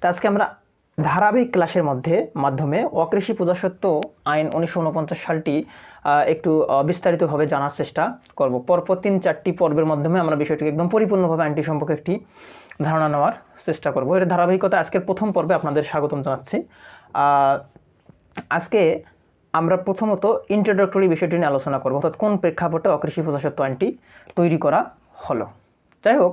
তো আজকে আমরা ধারাবাহিক ক্লাসের মধ্যে, মাধ্যমে অকৃষি প্রজাসত্ব আইন উনিশশো উনপঞ্চাশ সালটি একটু বিস্তারিতভাবে জানার চেষ্টা করব। পরপর তিন চারটি পর্বের মাধ্যমে আমরা বিষয়টিকে একদম পরিপূর্ণভাবে আইনটি সম্পর্কে একটি ধারণা নেওয়ার চেষ্টা করব। এর ধারাবাহিকতা আজকের প্রথম পর্বে আপনাদের স্বাগতম জানাচ্ছি। আজকে আমরা প্রথমত ইন্ট্রোডাক্টরি বিষয়টি নিয়ে আলোচনা করব, অর্থাৎ কোন প্রেক্ষাপটে অকৃষি প্রজাসত্ব আইনটি তৈরি করা হলো। যাই হোক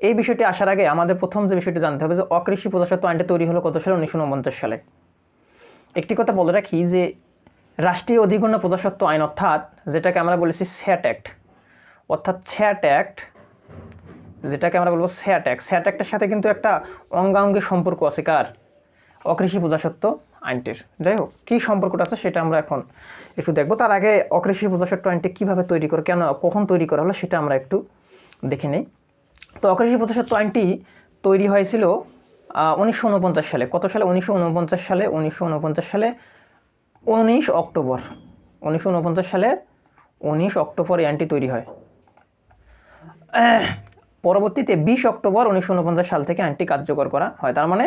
এই বিষয়টি আসার আগে আমাদের প্রথম যে বিষয়টি জানতে হবে যে অকৃষি প্রজাসত্ব আইনটি তৈরি হলো কত সালে? উনিশশো উনপঞ্চাশ সালে। একটি কথা বলে রাখি যে রাষ্ট্রীয় অধিগণ্য প্রজাসত্ব আইন অর্থাৎ যেটাকে আমরা বলেছি স্যাট অ্যাক্ট, অর্থাৎ স্যাট অ্যাক্ট, যেটাকে আমরা বলব স্যাট অ্যাক্ট। স্যাট অ্যাক্টের সাথে কিন্তু একটা অঙ্গাঙ্গি সম্পর্ক আছে কার? অকৃষি প্রজাসত্ব আইনটির। যাই হোক, কী সম্পর্কটা আছে সেটা আমরা এখন একটু দেখব। তার আগে অকৃষি প্রজাসত্ব আইনটি কীভাবে তৈরি করে, কেন, কখন তৈরি করা হলো সেটা আমরা একটু দেখে নিই। তো অকৃষি প্রজাসত্ব আইনটি তৈরি হয়েছিল উনিশশো উনপঞ্চাশ সালে। কত সালে? উনিশশো উনপঞ্চাশ সালে উনিশশো উনপঞ্চাশ সালে উনিশ অক্টোবর। উনিশশো সালের উনিশ অক্টোবর এই আইনটি তৈরি হয়। পরবর্তীতে বিশ অক্টোবর উনিশশো উনপঞ্চাশ সাল থেকে আইনটি কার্যকর করা হয়। তার মানে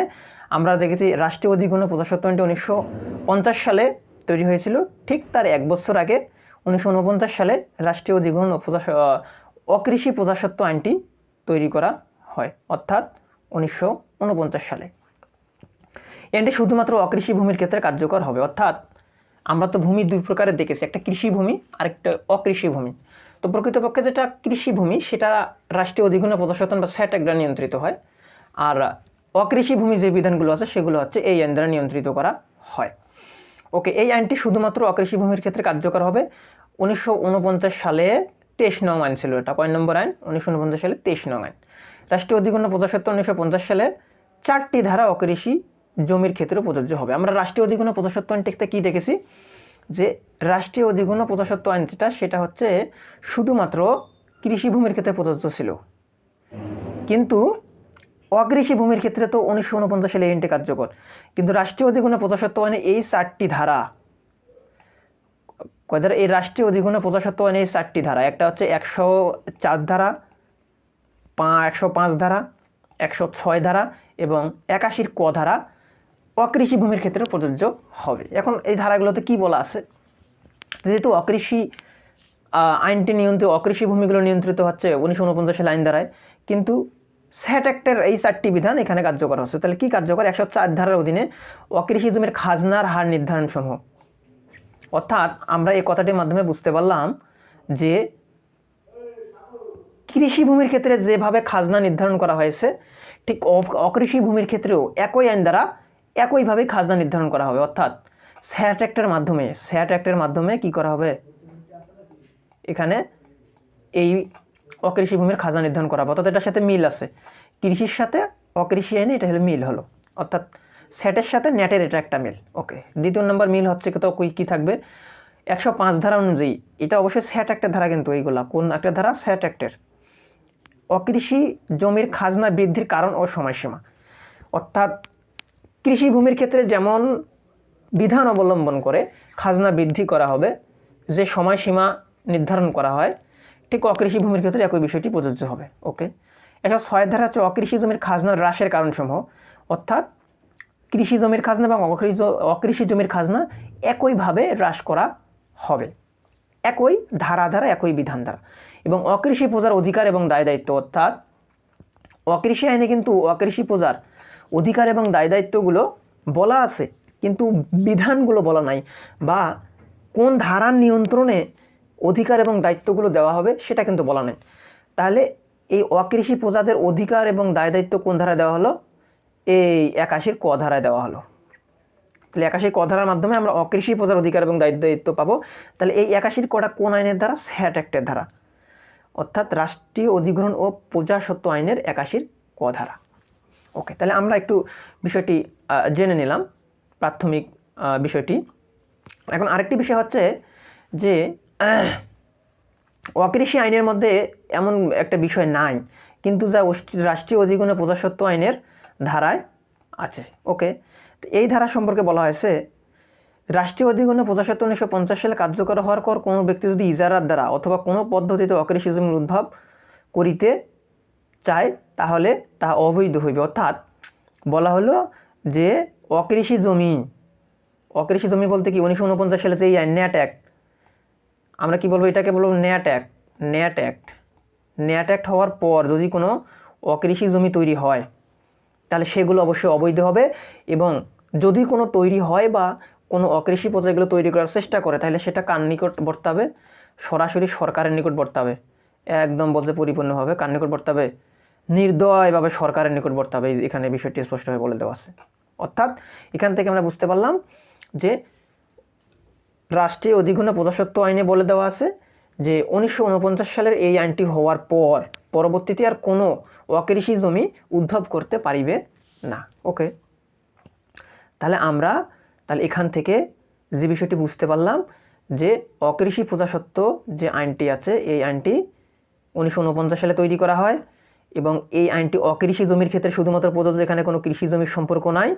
আমরা দেখেছি রাষ্ট্রীয় অধিগণ্য প্রজাসত্ব আইনটি উনিশশো পঞ্চাশ সালে তৈরি হয়েছিল। ঠিক তার এক বছর আগে উনিশশো উনপঞ্চাশ সালে রাষ্ট্রীয় প্রজাস আহ, অকৃষি প্রজাসত্ব আইনটি তৈরি করা হয়, অর্থাৎ উনিশশো উনপঞ্চাশ সালে। এই আইনটি শুধুমাত্র অকৃষি ভূমির ক্ষেত্রে কার্যকর হবে, অর্থাৎ আমরা তো ভূমি দুই প্রকারের দেখেছি, একটা কৃষি ভূমি আর একটা অকৃষি ভূমি। তো প্রকৃতপক্ষে যেটা কৃষি ভূমি, সেটা রাষ্ট্রীয় অধিগ্রহণ প্রদর্শন বা স্যাট দ্বারা নিয়ন্ত্রিত হয়। আর অকৃষি ভূমি যে বিধানগুলো আছে, সেগুলো হচ্ছে এই আইন দ্বারা নিয়ন্ত্রিত করা হয়। ওকে, এই আইনটি শুধুমাত্র অকৃষি ভূমির ক্ষেত্রে কার্যকর হবে উনিশশো উনপঞ্চাশ সালে তেইশ নং আইন ছিল এটা। কয় নম্বর আইন? উনিশশো উনপঞ্চাশ সালে তেইশ নং আইন। রাষ্ট্রীয় অধিগ্রহণ প্রজাসত্ব উনিশশো পঞ্চাশ সালে চারটি ধারা অকৃষি জমির ক্ষেত্রে প্রযোজ্য হবে। আমরা রাষ্ট্রীয় অধিগ্রহণ প্রজাসত্ব আইন টেক্সটে কী দেখেছি? যে রাষ্ট্রীয় অধিগ্রহণ প্রজাসত্ব আইন যেটা, সেটা হচ্ছে শুধুমাত্র কৃষিভূমির ক্ষেত্রে প্রযোজ্য ছিল। কিন্তু অকৃষি ভূমির ক্ষেত্রে তো উনিশশো উনপঞ্চাশ সালে আইনটি কার্যকর। কিন্তু রাষ্ট্রীয় অধিগ্রহণ প্রজাসত্ব আইনে এই চারটি ধারা কয় ধারা? এই রাষ্ট্রীয় অধিগ্রহণ প্রজাসত্ব আইনে চারটি ধারা। একটা হচ্ছে একশো চার ধারা, পা একশো পাঁচ ধারা, একশো ছয় ধারা এবং একাশির ক ধারা অকৃষি ভূমির ক্ষেত্রে প্রযোজ্য হবে। এখন এই ধারাগুলোতে কি বলা আছে? যেহেতু অকৃষি আইনটি নিয়ন্ত্রিত, অকৃষি ভূমিগুলো নিয়ন্ত্রিত হচ্ছে উনিশশো উনপঞ্চাশ সালে আইন দ্বারায়, কিন্তু স্যাট অ্যাক্টের এই চারটি বিধান এখানে কার্যকর হচ্ছে। তাহলে কি কার্যকর? একশো চার ধারার অধীনে অকৃষি জমির খাজনার হার নির্ধারণ সমূহ অর্থাৎ আমরা এই কথাটির মাধ্যমে বুঝতে পারলাম যে কৃষি ভূমির ক্ষেত্রে যেভাবে খাজনা নির্ধারণ করা হয়েছে, ঠিক অকৃষি ভূমির ক্ষেত্রেও একই আইন দ্বারা একইভাবে খাজনা নির্ধারণ করা হবে। অর্থাৎ স্যাট অ্যাক্টের মাধ্যমে, স্যাট অ্যাক্টের মাধ্যমে কি করা হবে? এখানে এই অকৃষি ভূমির খাজনা নির্ধারণ করা হবে। অর্থাৎ এটার সাথে মিল আছে। কৃষির সাথে অকৃষি আইনে এটা হলো মিল হলো। অর্থাৎ স্যাটের সাথে নেটের এটা একটা মিল, ওকে। দ্বিতীয় নম্বর মিল হচ্ছে তো কী থাকবে? একশো পাঁচ ধারা অনুযায়ী, এটা অবশ্যই স্যাট অ্যাক্টের ধারা কিন্তু এইগুলা, কোন একটা ধারা স্যাট অ্যাক্টের অকৃষি জমির খাজনা বৃদ্ধির কারণ ও সময়সীমা। অর্থাৎ কৃষিভূমির ক্ষেত্রে যেমন বিধান অবলম্বন করে খাজনা বৃদ্ধি করা হবে, যে সময়সীমা নির্ধারণ করা হয়, ঠিক অকৃষি ভূমির ক্ষেত্রে একই বিষয়টি প্রযোজ্য হবে, ওকে। এটা ছয় ধারা হচ্ছে অকৃষি জমির খাজনা হ্রাসের কারণসমূহ, অর্থাৎ কৃষি জমির খাজনা এবং অকৃষি জমির খাজনা একইভাবে হ্রাস করা হবে। একই ধারা ধারা, একই বিধান দ্বারা এবং অকৃষি প্রজার অধিকার এবং দায় দায়িত্ব অর্থাৎ অকৃষি আইনে কিন্তু অকৃষি পূজার অধিকার এবং দায় দায়িত্বগুলো বলা আছে, কিন্তু বিধানগুলো বলা নাই বা কোন ধারার নিয়ন্ত্রণে অধিকার এবং দায়িত্বগুলো দেওয়া হবে সেটা কিন্তু বলা নেই। তাহলে এই অকৃষি প্রজাদের অধিকার এবং দায় দায়িত্ব কোন ধারা দেওয়া হলো? এই একাশির ক ধারায় দেওয়া হলো। তাহলে একাশির ক ধারার মাধ্যমে আমরা অকৃষি প্রজার অধিকার এবং দায়িত্ব দায়িত্ব পাবো। তাহলে এই একাশির কটা কোন আইনের দ্বারা স্যাট অ্যাক্টের ধারা। অর্থাৎ রাষ্ট্রীয় অধিগ্রহণ ও প্রজাসত্ব আইনের একাশির ক ধারা। ওকে, তাহলে আমরা একটু বিষয়টি জেনে নিলাম, প্রাথমিক বিষয়টি। এখন আরেকটি বিষয় হচ্ছে যে, অকৃষি আইনের মধ্যে এমন একটা বিষয় নাই। কিন্তু যা রাষ্ট্রীয় অধিগ্রহণ প্রজাসত্ব আইনের ধারায় আছে। ওকে তো এই ধারা সম্পর্কে বলা হয়েছে রাষ্ট্রীয় অধিগ্রহণে প্রজাসত্ব উনিশশো পঞ্চাশ সালে কার্যকর হওয়ার পর কোনো ব্যক্তি যদি ইজারার দ্বারা অথবা কোনো পদ্ধতিতে অকৃষি জমির উদ্ভব করিতে চায় তাহলে তা অবৈধ হইবে। অর্থাৎ বলা হলো যে অকৃষি জমি অকৃষি জমি বলতে কি উনিশশো উনপঞ্চাশ সালে যে এই ন্যাট অ্যাক্ট আমরা কি বলব এটাকে বলব ন্যাট অ্যাক্ট ন্যাট অ্যাক্ট ন্যাট অ্যাক্ট হওয়ার পর যদি কোনো অকৃষি জমি তৈরি হয় সেগুলো অবশ্যই অবৈধ হবে এবং যদি কোনো তৈরি হয় বা কোনো অকৃষি প্রজাতিগুলো তৈরি করার চেষ্টা করে, তাহলে সেটা কার নিকট বর্তাবে? সরাসরি সরকারের নিকট বর্তাবে। একদম বলতে পরিপূর্ণভাবে কার নিকট বর্তাবে? নির্দয়ভাবে সরকারের নিকট বর্তাবে। এখানে বিষয়টি স্পষ্টভাবে বলে দেওয়া আছে। অর্থাৎ এখান থেকে আমরা বুঝতে পারলাম যে রাষ্ট্রীয় অধিগুণ প্রজাসত্ব আইনে বলে দেওয়া আছে যে উনিশশো উনপঞ্চাশ সালের এই আইনটি হওয়ার পর পরবর্তীতে আর কোনো অকৃষি জমি উদ্ভব করতে পারিবে না। ওকে তাহলে আমরা, তাহলে এখান থেকে যে বিষয়টি বুঝতে পারলাম যে অকৃষি প্রজাসত্ব যে আইনটি আছে, এই আইনটি উনিশশো উনপঞ্চাশ সালে তৈরি করা হয় এবং এই আইনটি অকৃষি জমির ক্ষেত্রে শুধুমাত্র প্রযোজ্য এখানে কোনো কৃষি জমির সম্পর্ক নাই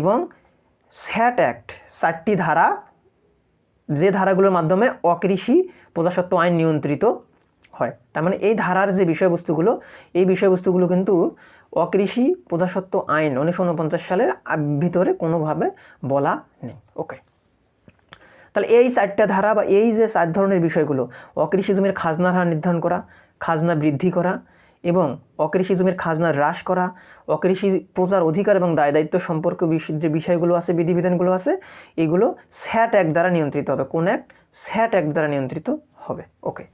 এবং স্যাট অ্যাক্ট চারটি ধারা, যে ধারাগুলোর মাধ্যমে অকৃষি প্রজাসত্ব আইন নিয়ন্ত্রিত হয়। তার মানে এই ধারার যে বিষয়বস্তুগুলো, এই বিষয়বস্তুগুলো কিন্তু অকৃষি প্রজাসত্ব আইন উনিশশো উনপঞ্চাশ সালের ভিতরে কোনোভাবে বলা নেই। ওকে। তাহলে এই চারটা ধারা বা এই যে চার ধরনের বিষয়গুলো অকৃষি জমির খাজনার হার নির্ধারণ করা, খাজনা বৃদ্ধি করা এবং অকৃষি জমির খাজনা হ্রাস করা, অকৃষি প্রজার অধিকার এবং দায় দায়িত্ব সম্পর্কে যে বিষয়গুলো আছে, বিধিবিধানগুলো আছে, এগুলো স্যাট অ্যাক্ট দ্বারা নিয়ন্ত্রিত হবে, কোন অ্যাক্ট স্যাট অ্যাক্ট দ্বারা নিয়ন্ত্রিত হবে। ওকে।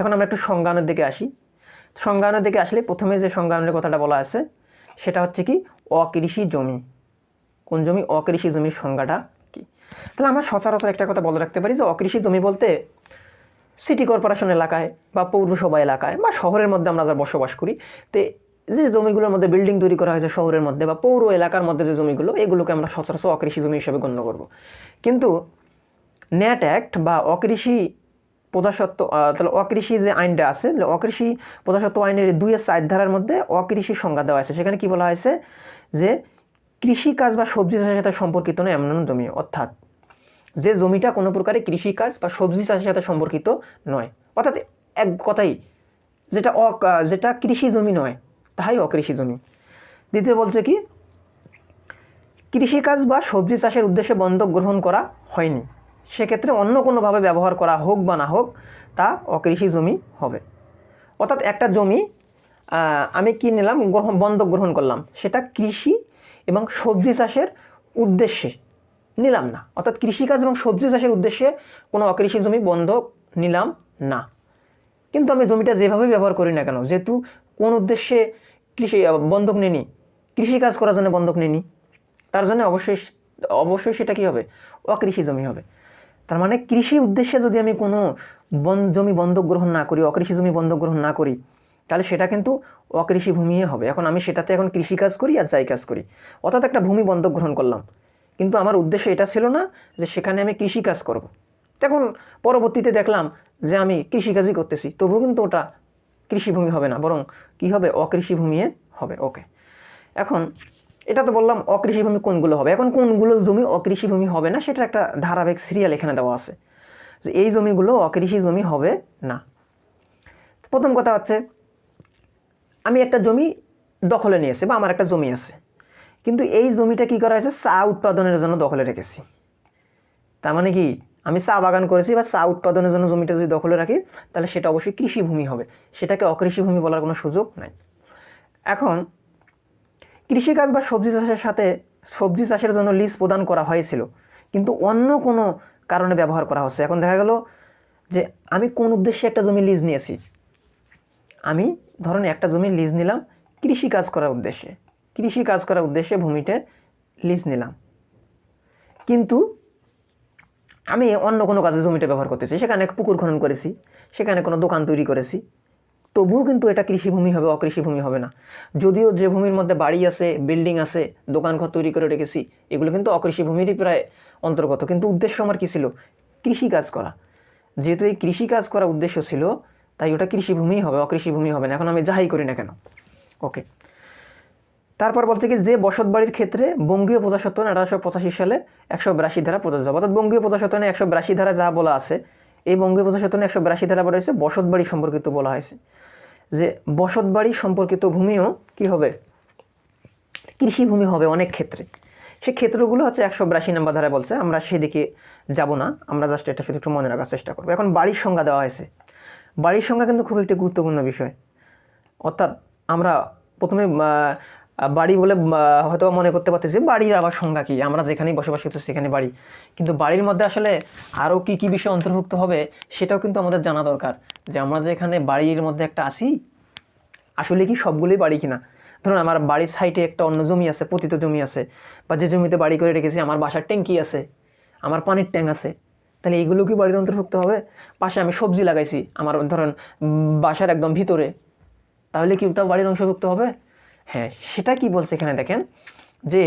এখন আমরা একটু সংজ্ঞানের দিকে আসি। সংজ্ঞানের দিকে আসলে প্রথমে যে সংজ্ঞানের কথাটা বলা আছে, সেটা হচ্ছে কি, অকৃষি জমি। কোন জমি? অকৃষি জমির সংজ্ঞাটা কি? তাহলে আমরা সচরাচর একটা কথা বলে রাখতে পারি যে, অকৃষি জমি বলতে সিটি কর্পোরেশন এলাকায় বা পৌরসভা এলাকায় বা শহরের মধ্যে আমরা যারা বসবাস করি, তে যে জমিগুলোর মধ্যে বিল্ডিং তৈরি করা হয়েছে শহরের মধ্যে বা পৌর এলাকার মধ্যে যে জমিগুলো, এগুলোকে আমরা সচরাচর অকৃষি জমি হিসেবে গণ্য করব। কিন্তু ন্যাট অ্যাক্ট বা অকৃষি প্রজাসত্ব তাহলে অকৃষি যে আইনটা আছে অকৃষি প্রজাসত্ব আইনের দুইয়ের চার ধারার মধ্যে অকৃষি সংজ্ঞা দেওয়া আছে সেখানে কি বলা হয়েছে? যে কৃষিকাজ বা সবজি চাষের সাথে সম্পর্কিত নয়, এমন এমন জমি। অর্থাৎ যে জমিটা কোনো প্রকারে কৃষিকাজ বা সবজি চাষের সাথে সম্পর্কিত নয়। অর্থাৎ এক কথাই, যেটা অ যেটা কৃষি জমি নয়, তাহাই অকৃষি জমি। দ্বিতীয় বলছে কি? কৃষিকাজ বা সবজি চাষের উদ্দেশ্যে বন্ধক গ্রহণ করা হয়নি। সেক্ষেত্রে অন্য কোনোভাবে ব্যবহার করা হোক বা না হোক, তা অকৃষি জমি হবে। অর্থাৎ একটা জমি আমি কি নিলাম, গ্রহণ, বন্ধক গ্রহণ করলাম, সেটা কৃষি এবং সবজি চাষের উদ্দেশ্যে নিলাম না। অর্থাৎ কৃষিকাজ এবং সবজি চাষের উদ্দেশ্যে কোনো অকৃষি জমি, বন্ধক নিলাম না। কিন্তু আমি জমিটা যেভাবে ব্যবহার করি না কেন, যেহেতু কোন উদ্দেশ্যে কৃষি, বন্ধক নিনি কৃষিকাজ করার জন্য বন্ধক নিনি তার জন্য অবশ্যই অবশ্যই সেটা কি হবে? অকৃষি জমি হবে। তার মানে কৃষি উদ্দেশ্যে যদি আমি কোনো বন, জমি বন্ধক গ্রহণ না করি, অকৃষি জমি বন্ধক গ্রহণ না করি, তাহলে সেটা কিন্তু অকৃষি ভূমিয়ে হবে। এখন আমি সেটাতে এখন কৃষিকাজ করি আর যাই কাজ করি। অর্থাৎ একটা ভূমি বন্ধক গ্রহণ করলাম। কিন্তু আমার উদ্দেশ্য এটা ছিল না যে সেখানে আমি কৃষিকাজ করব। তখন পরবর্তীতে দেখলাম যে আমি কৃষিকাজই করতেছি। তবুও কিন্তু ওটা কৃষিভূমি হবে না, বরং কি হবে? অকৃষি ভূমিয়ে হবে। ওকে এখন এটা তো বললাম অকৃষি ভূমি কোনগুলো হবে? এখন কোনগুলো জমি অকৃষি ভূমি হবে না, সেটা একটা ধারাবাহিক সিরিয়াল এখানে দেওয়া আছে। যে এই জমিগুলো অকৃষি জমি হবে না। প্রথম কথা হচ্ছে, আমি একটা জমি দখলে নিয়েছি বা আমার একটা জমি আছে। কিন্তু এই জমিটা কি করা হয়েছে? চা উৎপাদনের জন্য দখলে রেখেছি। তার মানে কি? আমি চা বাগান করেছি বা চা উৎপাদনের জন্য জমিটা যদি দখলে রাখি, তাহলে সেটা অবশ্যই কৃষিভূমি হবে। সেটাকে অকৃষিভূমি বলার কোনো সুযোগ নাই। এখন কৃষিকাজ বা সবজি চাষের সাথে সবজি চাষের জন্য লিজ প্রদান করা হয়েছিল। কিন্তু অন্য কোনো কারণে ব্যবহার করা হচ্ছে। এখন দেখা গেল যে আমি কোন উদ্দেশ্যে একটা জমি লিজ নিয়েছি? আমি ধরুন একটা জমি লিজ নিলাম কৃষি কাজ করার উদ্দেশ্যে। কৃষি কাজ করার উদ্দেশ্যে ভূমিতে লিজ নিলাম। কিন্তু আমি অন্য কোনো কাজে জমিটা ব্যবহার করতেছি সেখানে পুকুর খনন করেছি। সেখানে কোনো দোকান তৈরি করেছি। তবুও কিন্তু এটা কৃষিভূমি হবে, অকৃষিভূমি হবে না। যদিও যে ভূমির মধ্যে বাড়ি আছে, বিল্ডিং আছে, দোকানঘর তৈরি করে রেখেছি, এগুলো কিন্তু অকৃষিভূমিরই প্রায় অন্তর্গত। কিন্তু উদ্দেশ্য আমার কী ছিল? কৃষিকাজ করা। যেহেতু এই কৃষিকাজ করা উদ্দেশ্য ছিল, তাই ওটা কৃষিভূমি হবে, অকৃষিভূমি হবে না। এখন আমি যাহাই করি না কেন? ওকে তারপর বলতে কি, যে বসত বাড়ির ক্ষেত্রে বঙ্গীয় প্রজাসত্ব আঠারোশো পঁচাশি সালে একশো বিরাশি ধারা প্রযোজ্য। অর্থাৎ বঙ্গীয় প্রজাসত্ব একশো বিরাশি ধারা যা বলা আছে এই বঙ্গীয় প্রজাসত্ব একশো বিরাশি ধারা বলা হয়েছে বসত সম্পর্কিত বলা হয়েছে। যে বসত বাড়ি সম্পর্কিত ভূমিও কি হবে? কৃষিভূমি হবে অনেক ক্ষেত্রে। সে ক্ষেত্রগুলো হচ্ছে একশো বিরাশি নাম্বার ধারায় বলছে, আমরা সেদিকে যাব না, আমরা জাস্ট এটা শুধু একটু মনে রাখার চেষ্টা করব। এখন বাড়ির সংজ্ঞা দেওয়া হয়েছে। বাড়ির সংজ্ঞা কিন্তু খুব একটি গুরুত্বপূর্ণ বিষয়। অর্থাৎ আমরা প্রথমে বাড়ি বলে হয়তো মনে করতে পারতেছি বাড়ির আবার সংজ্ঞা কী? আমরা যেখানেই বসবাস করছি সেখানে বাড়ি। কিন্তু বাড়ির মধ্যে আসলে আরও কী কী বিষয় অন্তর্ভুক্ত হবে, সেটাও কিন্তু আমাদের জানা দরকার। যে আমরা যে এখানে বাড়ির মধ্যে একটা আসি আসলে কি সবগুলোই বাড়ি কিনা? ধরুন, আমার বাড়ির সাইডে একটা অন্য জমি আছে, পতিত জমি আছে, বা যে জমিতে বাড়ি করে রেখেছি, আমার বাসার ট্যাঙ্কি আছে, আমার পানির ট্যাঙ্ক আছে, তাহলে এইগুলো কি বাড়ির অন্তর্ভুক্ত হবে? পাশে আমি সবজি লাগাইছি, আমার ধরেন বাসার একদম ভিতরে, তাহলে কি ওটা বাড়ির অংশভুক্ত হবে? হ্যাঁ সেটা কি বলছে এখানে দেখেন? যে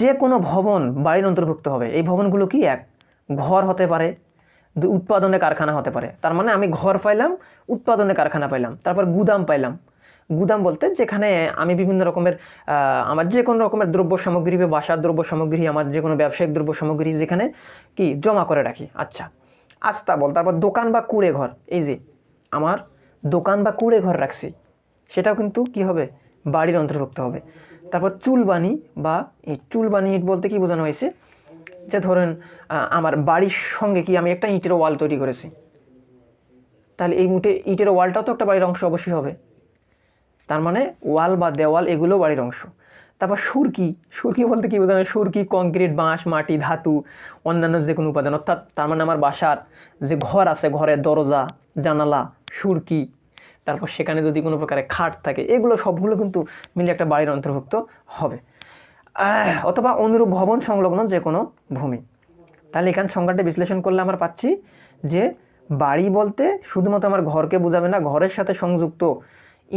যে কোনো ভবন বাড়ির অন্তর্ভুক্ত হবে। এই ভবনগুলো কি এক? ঘর হতে পারে দুই উৎপাদনের কারখানা হতে পারে। তার মানে আমি ঘর পাইলাম উৎপাদনের কারখানা পাইলাম, তারপর গুদাম পাইলাম। গুদাম বলতে যেখানে আমি বিভিন্ন রকমের আমার যে কোনো রকমের দ্রব্য সামগ্রী বা বাসার দ্রব্য সামগ্রী, আমার যে কোনো ব্যবসায়িক দ্রব্য সামগ্রী যেখানে কি জমা করে রাখি। আচ্ছা আস্তাবল তারপর দোকান বা কুড়ে ঘর। এই যে, আমার দোকান বা কুড়ে ঘর রাখছি। সেটাও কিন্তু কি হবে? বাড়ির অন্তর্ভুক্ত হবে। তারপর চুলবানি বা এই চুলবানি ইট বলতে কি বোঝানো হয়েছে? যে ধরেন আমার বাড়ির সঙ্গে কি আমি একটা ইটের ওয়াল তৈরি করেছি? তাহলে এই মুটে ইটের ওয়ালটাও তো একটা বাড়ির অংশ অবশ্যই হবে। তার মানে ওয়াল বা দেওয়াল এগুলো বাড়ির অংশ। তারপর সুরকি সুরকি বলতে কী বোঝানো? সুরকি, কংক্রিট, বাঁশ, মাটি, ধাতু, অন্যান্য যে কোনো উপাদান। অর্থাৎ তার মানে আমার বাসার যে ঘর আছে, ঘরের দরজা, জানালা, সুরকি তারপর সেখানে যদি কোনো প্রকারের খাট থাকে, এগুলো সবগুলো কিন্তু মিলে একটা বাড়ির অন্তর্ভুক্ত হবে। অথবা অনুরূপ ভবন সংলগ্ন যে কোনো ভূমি। তাহলে এখানে সংজ্ঞাটা বিশ্লেষণ করলে আমরা পাচ্ছি যে বাড়ি বলতে শুধুমাত্র আমার ঘরকে বোঝাবে না, ঘরের সাথে সংযুক্ত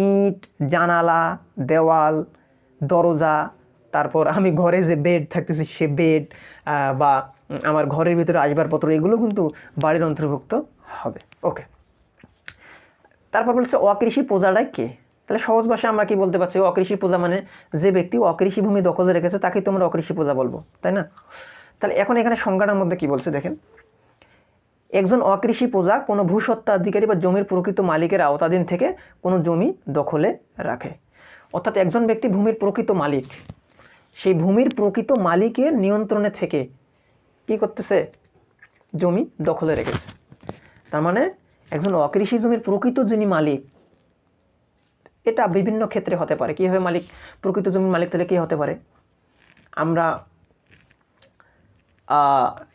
ইট, জানালা, দেওয়াল, দরজা, তারপর আমি ঘরে যে বেড থাকতেছি সে বেড বা আমার ঘরের ভিতরে আসবাবপত্র, এগুলো কিন্তু বাড়ির অন্তর্ভুক্ত হবে। ওকে তারপর বলছে, অকৃষি প্রজাটাই কে? তাহলে সহজ ভাষায় আমরা কি বলতে পারছি? অকৃষি প্রজা মানে যে ব্যক্তি অকৃষি ভূমি দখলে রেখেছে তাকে তোমরা অকৃষি প্রজা বলব, তাই না? তাহলে এখন এখানে সংজ্ঞাটার মধ্যে কি বলছে দেখেন? একজন অকৃষি প্রজা কোনো ভূস্বত্বাধিকারী বা জমির প্রকৃত মালিকের আওতাধীন থেকে কোনো জমি দখলে রাখে। অর্থাৎ একজন ব্যক্তি ভূমির প্রকৃত মালিক, সেই ভূমির প্রকৃত মালিকের নিয়ন্ত্রণে থেকে কি করতেছে? জমি দখলে রেখেছে। তার মানে একজন অকৃষি জমির প্রকৃত যিনি মালিক, এটা বিভিন্ন ক্ষেত্রে হতে পারে। কীভাবে মালিক, প্রকৃত জমির মালিক তাহলে কী হতে পারে? আমরা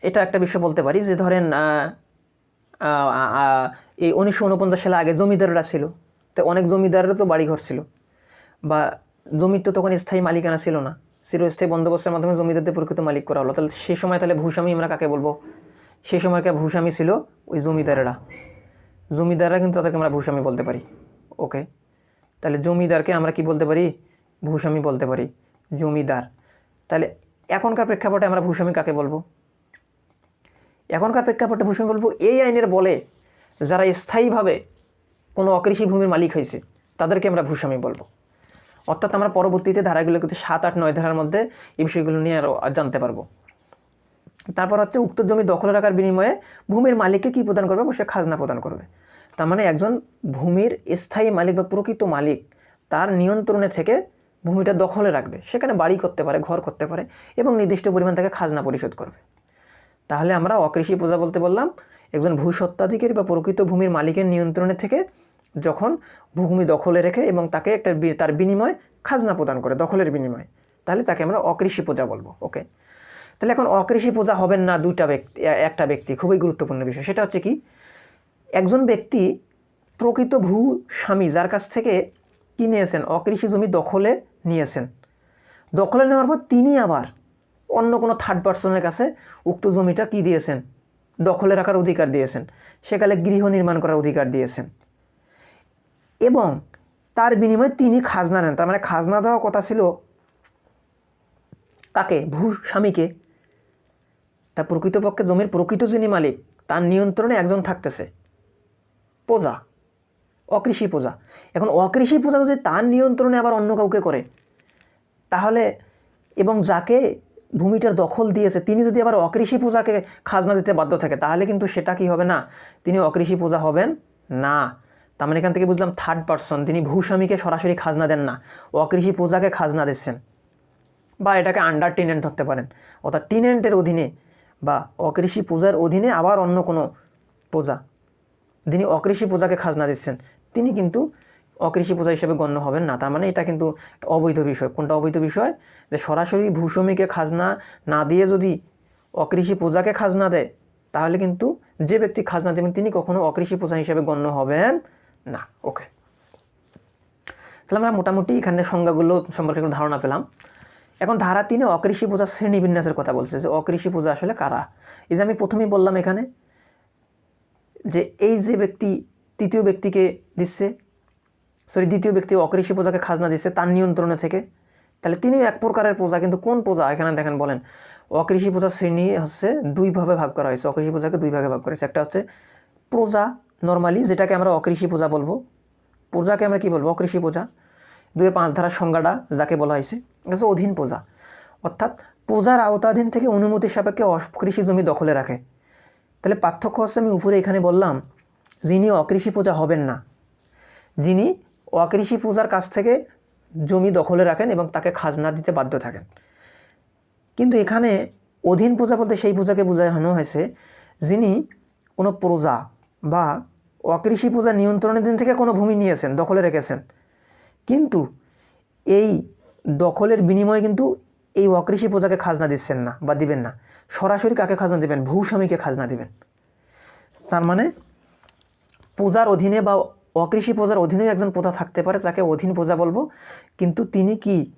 এটা একটা বিষয় বলতে পারি যে ধরেন এই উনিশশো উনপঞ্চাশ সালে আগে জমিদাররা ছিল, তো অনেক জমিদারেরও তো বাড়িঘর ছিল, বা জমির তো তখন স্থায়ী মালিকানা ছিল না, চিরস্থায়ী বন্দোবস্তের মাধ্যমে জমিদারদের প্রকৃত মালিক করা হলো। তাহলে সে সময় তাহলে ভূস্বামী আমরা কাকে বলব? সে সময়কার ভূস্বামী ছিল ওই জমিদারেরা। জমিদাররা কিন্তু তাদেরকে আমরা ভূস্বামী বলতে পারি। ওকে তাহলে জমিদারকে আমরা কি বলতে পারি? ভূস্বামী বলতে পারি। জমিদার। তাহলে এখনকার প্রেক্ষাপটে আমরা ভূস্বামী কাকে বলব? এখনকার প্রেক্ষাপটে ভূস্বামী বলব, এই আইনের বলে যারা স্থায়ীভাবে কোনো অকৃষি ভূমির মালিক হয়েছে, তাদেরকে আমরা ভূস্বামী বলব। অর্থাৎ আমরা পরবর্তীতে ধারাগুলোতে সাত, আট, নয় ধারার মধ্যে এই বিষয়গুলো নিয়ে আরও জানতে পারব। তারপর হচ্ছে উক্ত জমি দখল রাখার বিনিময়ে ভূমির মালিককে কি প্রদান করবে? অবশ্যই খাজনা প্রদান করবে। তার মানে একজন ভূমির স্থায়ী মালিক বা প্রকৃত মালিক তার নিয়ন্ত্রণে থেকে ভূমিটা দখলে রাখবে। সেখানে বাড়ি করতে পারে, ঘর করতে পারে এবং নির্দিষ্ট পরিমাণ থেকে খাজনা পরিশোধ করবে। তাহলে আমরা অকৃষি প্রজা বলতে বললাম, একজন ভূস্বত্বাধিকারী বা প্রকৃত ভূমির মালিকের নিয়ন্ত্রণে থেকে যখন ভূমি দখলে রেখে এবং তাকে একটা তার বিনিময়ে খাজনা প্রদান করে, দখলের বিনিময়ে, তাহলে তাকে আমরা অকৃষি প্রজা বলব। ওকে? তাহলে এখন অকৃষি পূজা হবেন না দুইটা ব্যক্তি একটা ব্যক্তি, খুবই গুরুত্বপূর্ণ বিষয়। সেটা হচ্ছে কি, একজন ব্যক্তি প্রকৃত ভূ স্বামী যার কাছ থেকে কি নিয়েছেন? অকৃষি জমি দখলে নিয়েছেন। দখলে নেওয়ার পর তিনি আবার অন্য কোনো থার্ড পার্সনের কাছে উক্ত জমিটা কি দিয়েছেন? দখলে রাখার অধিকার দিয়েছেন। সেকালে গৃহ নির্মাণ করার অধিকার দিয়েছেন। এবং তার বিনিময়ে তিনি খাজনা নেন। তার মানে খাজনা দেওয়ার কথা ছিল কাকে? ভূ স্বামীকে। তার প্রকৃতপক্ষে জমির প্রকৃত যিনি মালিক, তার নিয়ন্ত্রণে একজন থাকতেছে। প্রজা। অকৃষি প্রজা। এখন অকৃষি প্রজা যদি তার নিয়ন্ত্রণে আবার অন্য কাউকে করে, তাহলে এবং যাকে ভূমিটার দখল দিয়েছে, তিনি যদি আবার অকৃষি পূজাকে খাজনা দিতে বাধ্য থাকে, তাহলে কিন্তু সেটা কি হবে না? তিনি অকৃষি পূজা হবেন না। তার মানে এখান থেকে বুঝলাম থার্ড পার্সন তিনি ভূস্বামীকে সরাসরি খাজনা দেন না। অকৃষি পূজাকে খাজনা দিচ্ছেন। বা এটাকে আন্ডার টিনেন্ট ধরতে পারেন। অর্থাৎ টিনেন্টের অধীনে বা অকৃষি পূজার অধীনে আবার অন্য কোনো পূজা। যিনি অকৃষি পূজাকে খাজনা দিচ্ছেন, তিনি কিন্তু অকৃষি পূজা হিসেবে গণ্য হবেন না। তার মানে এটা কিন্তু অবৈধ বিষয়। কোনটা অবৈধ বিষয়? যে সরাসরি ভূস্বামীকে খাজনা না দিয়ে যদি অকৃষি পূজাকে খাজনা দেয়, তাহলে কিন্তু যে ব্যক্তি খাজনা দেবেন, তিনি কখনো অকৃষি পূজা হিসেবে গণ্য হবেন না। ওকে তাহলে আমরা মোটামুটি এখানে সংজ্ঞাগুলো সম্পর্কে ধারণা পেলাম। এখন ধারা তিনে অকৃষি পূজার শ্রেণি বিন্যাসের কথা বলছে যে অকৃষি পূজা আসলে কারা? এই যে আমি প্রথমেই বললাম এখানে যে এই যে ব্যক্তি তৃতীয় ব্যক্তিকে দিচ্ছে সরি দ্বিতীয় ব্যক্তি অকৃষি পূজাকে খাজনা দিচ্ছে তার নিয়ন্ত্রণে থেকে, তাহলে তিনিও এক প্রকারের পূজা, কিন্তু কোন পূজা? এখানে দেখেন, বলেন, অকৃষি পূজার শ্রেণি হচ্ছে দুইভাবে ভাগ করা হয়েছে, অকৃষি পূজাকে দুই ভাগে ভাগ করা হয়েছে। একটা হচ্ছে প্রজা নর্মালি যেটাকে আমরা অকৃষি পূজা বলব। পূজাকে আমরা কি বলব? অকৃষি পূজা। দুই পাঁচ ধারার সংজ্ঞাটা যাকে বলা হয়েছে হচ্ছে অধীন পূজা। অর্থাৎ পূজার আওতাধীন থেকে অনুমতি সাপেক্ষে অকৃষি জমি দখলে রাখে। তাহলে পার্থক্য হচ্ছে আমি উপরে এখানে বললাম, যিনি অকৃষি পূজা হবেন না। যিনি অকৃষি পূজার কাছ থেকে জমি দখলে রাখেন এবং তাকে খাজনা দিতে বাধ্য থাকেন। কিন্তু এখানে অধীন পূজা বলতে সেই পূজাকে বোঝানো হয়েছে, যিনি কোনো প্রজা বা অকৃষি পূজা নিয়ন্ত্রণের দিন থেকে কোনো ভূমি নিয়েছেন, দখলে রেখেছেন। কিন্তু এই দখলের বিনিময়ে কিন্তু এই অকৃষি পূজাকে খাজনা দিচ্ছেন না বা দিবেন না। সরাসরি কাকে খাজনা দিবেন? ভূস্বামীকে খাজনা দিবেন। তার মানে পূজার অধীনে বা অকৃষি পূজার অধীনেও একজন প্রজা থাকতে পারে, যাকে অধীন প্রজা বলব। কিন্তু তিনি কি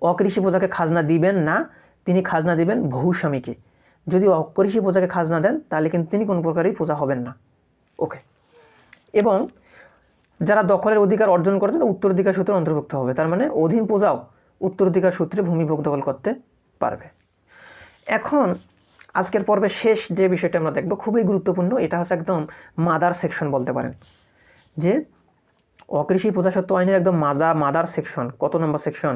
অকৃষি পূজাকে খাজনা দিবেন না? তিনি খাজনা দিবেন ভূস্বামীকে যদি অকৃষি পূজাকে খাজনা দেন, তাহলে কিন্তু তিনি কোনো প্রকারই পূজা হবেন না। ওকে। এবং যারা দখলের অধিকার অর্জন করেছে তা উত্তরাধিকার সূত্রে অন্তর্ভুক্ত হবে। তার মানে অধীন পূজাও উত্তরাধিকার সূত্রে ভূমি ভোগ দখল করতে পারবে। এখন আজকের পর্বে শেষ যে বিষয়টা আমরা দেখব, খুবই গুরুত্বপূর্ণ, এটা হচ্ছে একদম মাদার সেকশন বলতে পারেন। যে অকৃষি প্রজাসত্ব আইনের একদম মাজা, মাদার সেকশন, কত নম্বর সেকশন?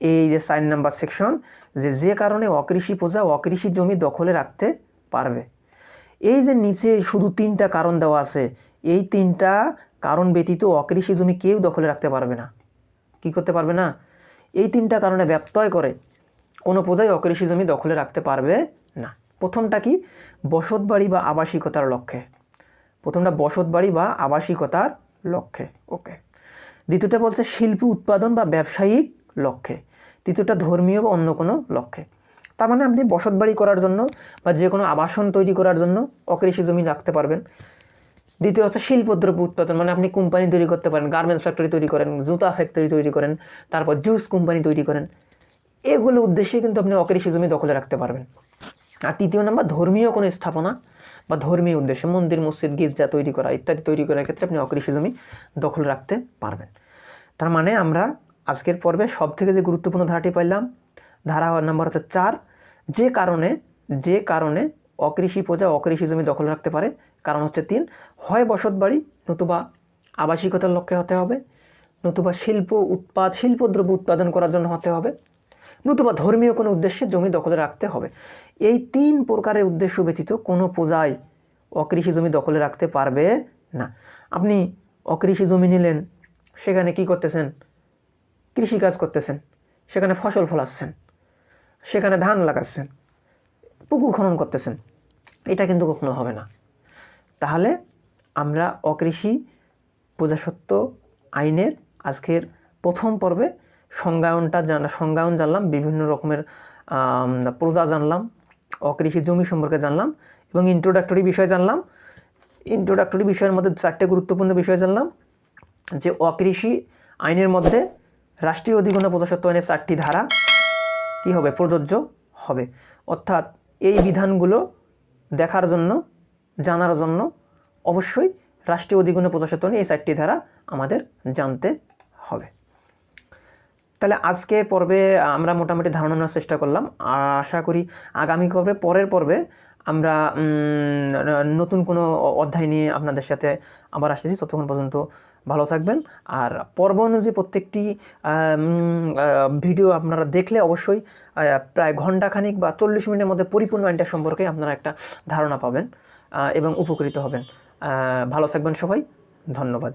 এই যে সাইন নাম্বার সেকশন, যে যে কারণে অকৃষি প্রজা অকৃষি জমি দখলে রাখতে পারবে। এই যে নিচে শুধু তিনটা কারণ দেওয়া আছে, এই তিনটা কারণ ব্যতীত অকৃষি জমি কেউ দখলে রাখতে পারবে না। কি করতে পারবে না? এই তিনটা কারণে ব্যপ্তয় করে কোনো প্রজাই অকৃষি জমি দখলে রাখতে পারবে না। প্রথমটা কি? বসত বাড়ি বা আবাসিকতার লক্ষ্যে। প্রথমটা বসতবাড়ি বা আবাসিকতার লক্ষ্যে। ওকে দ্বিতীয়টা বলছে শিল্প উৎপাদন বা ব্যবসায়িক লক্ষ্যে। তৃতীয়টা ধর্মীয় বা অন্য কোনো লক্ষ্যে। তার মানে আপনি বসতবাড়ি করার জন্য বা যে কোনো আবাসন তৈরি করার জন্য অকৃষি জমি রাখতে পারবেন। দ্বিতীয় হচ্ছে শিল্পদ্রব্য উৎপাদন মানে আপনি কোম্পানি তৈরি করতে পারেন গার্মেন্টস ফ্যাক্টরি তৈরি করেন, জুতা ফ্যাক্টরি তৈরি করেন, তারপর জুস কোম্পানি তৈরি করেন। এগুলো উদ্দেশ্যে কিন্তু আপনি অকৃষি জমি দখলে রাখতে পারবেন। আর তৃতীয় নাম্বার, ধর্মীয় কোনো স্থাপনা বা ধর্মীয় উদ্দেশ্যে মন্দির, মসজিদ, গির্জা তৈরি করা ইত্যাদি তৈরি করার ক্ষেত্রে আপনি অকৃষি জমি দখল রাখতে পারবেন। তার মানে আমরা আজকের পর্বে সব থেকে যে গুরুত্বপূর্ণ ধারাটি পাইলাম, ধারা নাম্বার হচ্ছে চার, যে কারণে যে কারণে অকৃষি প্রজা অকৃষি জমি দখল রাখতে পারে কারণ হচ্ছে তিন, হয় বসত বাড়ি, নতুবা আবাসিকতার লক্ষ্যে হতে হবে, নতুবা শিল্প উৎপাদ, শিল্পদ্রব্য উৎপাদন করার জন্য হতে হবে, নতুবা ধর্মীয় কোনো উদ্দেশ্যে জমি দখলে রাখতে হবে। এই তিন প্রকারের উদ্দেশ্য ব্যতীত কোনো পূজায় অকৃষি জমি দখলে রাখতে পারবে না। আপনি অকৃষি জমি নিলেন, সেখানে কি করতেছেন? কৃষিকাজ করতেছেন, সেখানে ফসল ফলাচ্ছেন, সেখানে ধান লাগাচ্ছেন, পুকুর খনন করতেছেন, এটা কিন্তু কখনো হবে না। তাহলে আমরা অকৃষি প্রজাসত্ব আইনের আজকের প্রথম পর্বে সংজ্ঞায়নটা জানা, সংজ্ঞায়ন জানলাম, বিভিন্ন রকমের প্রজা জানলাম, অকৃষি জমি সম্পর্কে জানলাম এবং ইন্ট্রোডাক্টরি বিষয় জানলাম। ইন্ট্রোডাক্টরি বিষয়ের মধ্যে চারটে গুরুত্বপূর্ণ বিষয় জানলাম, যে অকৃষি আইনের মধ্যে রাষ্ট্রীয় অধিগ্রহণ প্রজাসত্ব আইনের চারটি ধারা কি হবে? প্রযোজ্য হবে। অর্থাৎ এই বিধানগুলো দেখার জন্য জানার জন্য অবশ্যই রাষ্ট্রীয় অধিগ্রহণ প্রজাসত্ব এই চারটি ধারা আমাদের জানতে হবে। তাহলে আজকে পর্বে আমরা মোটামুটি ধারণা নেওয়ার চেষ্টা করলাম। আশা করি আগামী পর্বে, পরের পর্বে আমরা নতুন কোনো অধ্যায় নিয়ে আপনাদের সাথে আবার আসতেছি ততক্ষণ পর্যন্ত ভালো থাকবেন। আর পর্ব অনুযায়ী প্রত্যেকটি ভিডিও আপনারা দেখলে অবশ্যই প্রায় ঘন্টাখানিক বা চল্লিশ মিনিটের মধ্যে পরিপূর্ণ আইনটা সম্পর্কে আপনারা একটা ধারণা পাবেন। এবং উপকৃত হবেন। ভালো থাকবেন সবাই। ধন্যবাদ।